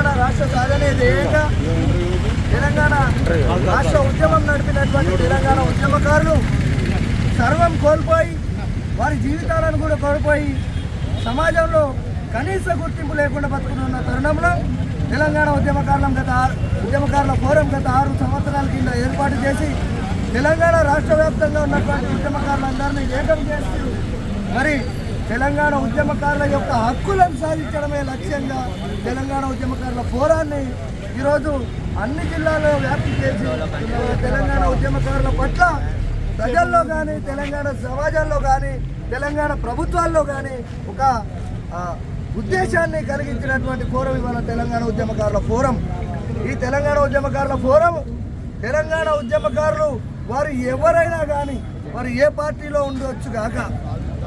తెలంగాణ రాష్ట్ర సాధనే ధ్యేయంగా తెలంగాణ రాష్ట్ర ఉద్యమం నడిపినటువంటి తెలంగాణ ఉద్యమకారులు సర్వం కోల్పోయి వారి జీవితాలను కూడా కోల్పోయి సమాజంలో కనీస గుర్తింపు లేకుండా బతుకుతున్న తరుణంలో తెలంగాణ ఉద్యమకారులం గత ఉద్యమకారుల ఫోరం గత ఆరు సంవత్సరాల కింద ఏర్పాటు చేసి తెలంగాణ రాష్ట్ర వ్యాప్తంగా ఉన్నటువంటి ఉద్యమకారులందరినీ ఏకం చేస్తూ మరి తెలంగాణ ఉద్యమకారుల యొక్క హక్కులను సాధించడమే లక్ష్యంగా తెలంగాణ ఉద్యమకారుల ఫోరాన్ని ఈరోజు అన్ని జిల్లాల్లో వ్యాప్తి చేసి తెలంగాణ ఉద్యమకారుల పట్ల ప్రజల్లో కానీ తెలంగాణ సమాజంలో కానీ తెలంగాణ ప్రభుత్వాల్లో కానీ ఒక ఉద్దేశాన్ని కలిగించినటువంటి ఫోరం ఇవాళ తెలంగాణ ఉద్యమకారుల ఫోరం. ఈ తెలంగాణ ఉద్యమకారుల ఫోరం తెలంగాణ ఉద్యమకారులు వారు ఎవరైనా కానీ వారు ఏ పార్టీలో ఉండవచ్చు కాక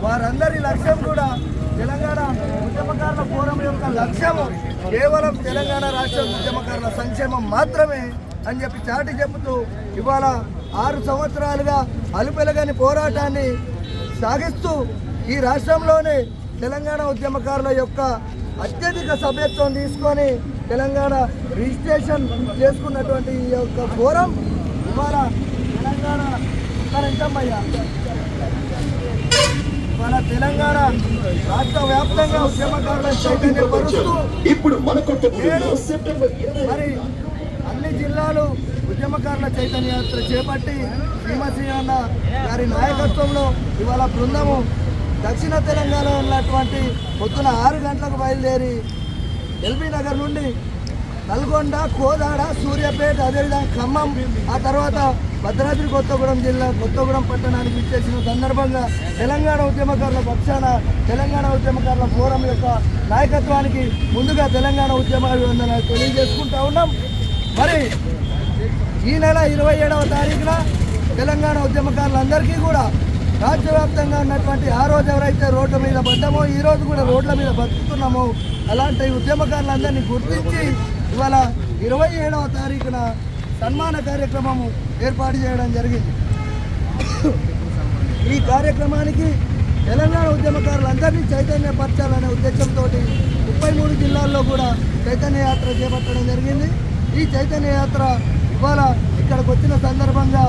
వారందరి లక్ష్యం కూడా తెలంగాణ ఉద్యమకారుల ఫోరం యొక్క లక్ష్యం కేవలం తెలంగాణ రాష్ట్ర ఉద్యమకారుల సంక్షేమం మాత్రమే అని చెప్పి చాటి చెబుతూ ఇవాళ ఆరు సంవత్సరాలుగా అలుపెలగని పోరాటాన్ని సాగిస్తూ ఈ రాష్ట్రంలోనే తెలంగాణ ఉద్యమకారుల యొక్క అత్యధిక సభ్యత్వం తీసుకొని తెలంగాణ రిజిస్ట్రేషన్ చేసుకున్నటువంటి ఈ యొక్క ఫోరం ఇవాళ తెలంగాణ ఎంతమ్మయ్యా ఇవాళ తెలంగాణ రాష్ట్ర వ్యాప్తంగా ఉద్యమకారులను చైతన్యపరుస్తూ ఇప్పుడు మన మరి అన్ని జిల్లాలు ఉద్యమకారుల చైతన్య యాత్ర చేపట్టి అన్న గారి నాయకత్వంలో ఇవాళ బృందము దక్షిణ తెలంగాణలో ఉన్నటువంటి పొద్దున ఆరు గంటలకు బయలుదేరి ఎల్బీ నగర్ నుండి నల్గొండ కోదాడ సూర్యాపేట అదేవిధంగా ఖమ్మం ఆ తర్వాత భద్రాద్రి కొత్తగూడెం జిల్లా కొత్తగూడెం పట్టణానికి ఇచ్చేసిన సందర్భంగా తెలంగాణ ఉద్యమకారుల పక్షాన తెలంగాణ ఉద్యమకారుల ఫోరం యొక్క నాయకత్వానికి ముందుగా తెలంగాణ ఉద్యమ తెలియజేసుకుంటా ఉన్నాం. మరి ఈ నెల ఇరవై ఏడవ తారీఖున తెలంగాణ ఉద్యమకారులందరికీ కూడా రాష్ట్రవ్యాప్తంగా ఉన్నటువంటి ఆ రోజు ఎవరైతే రోడ్ల మీద పడ్డామో ఈ రోజు కూడా రోడ్ల మీద బతుకుతున్నామో అలాంటి ఉద్యమకారులందరినీ గుర్తించి ఇవాళ ఇరవై ఏడవ తారీఖున సన్మాన కార్యక్రమము ఏర్పాటు చేయడం జరిగింది. ఈ కార్యక్రమానికి తెలంగాణ ఉద్యమకారులందరినీ చైతన్యపరచాలనే ఉద్దేశంతో ముప్పై మూడు జిల్లాల్లో కూడా చైతన్య యాత్ర చేపట్టడం జరిగింది. ఈ చైతన్య యాత్ర ఇవాళ ఇక్కడికి వచ్చిన సందర్భంగా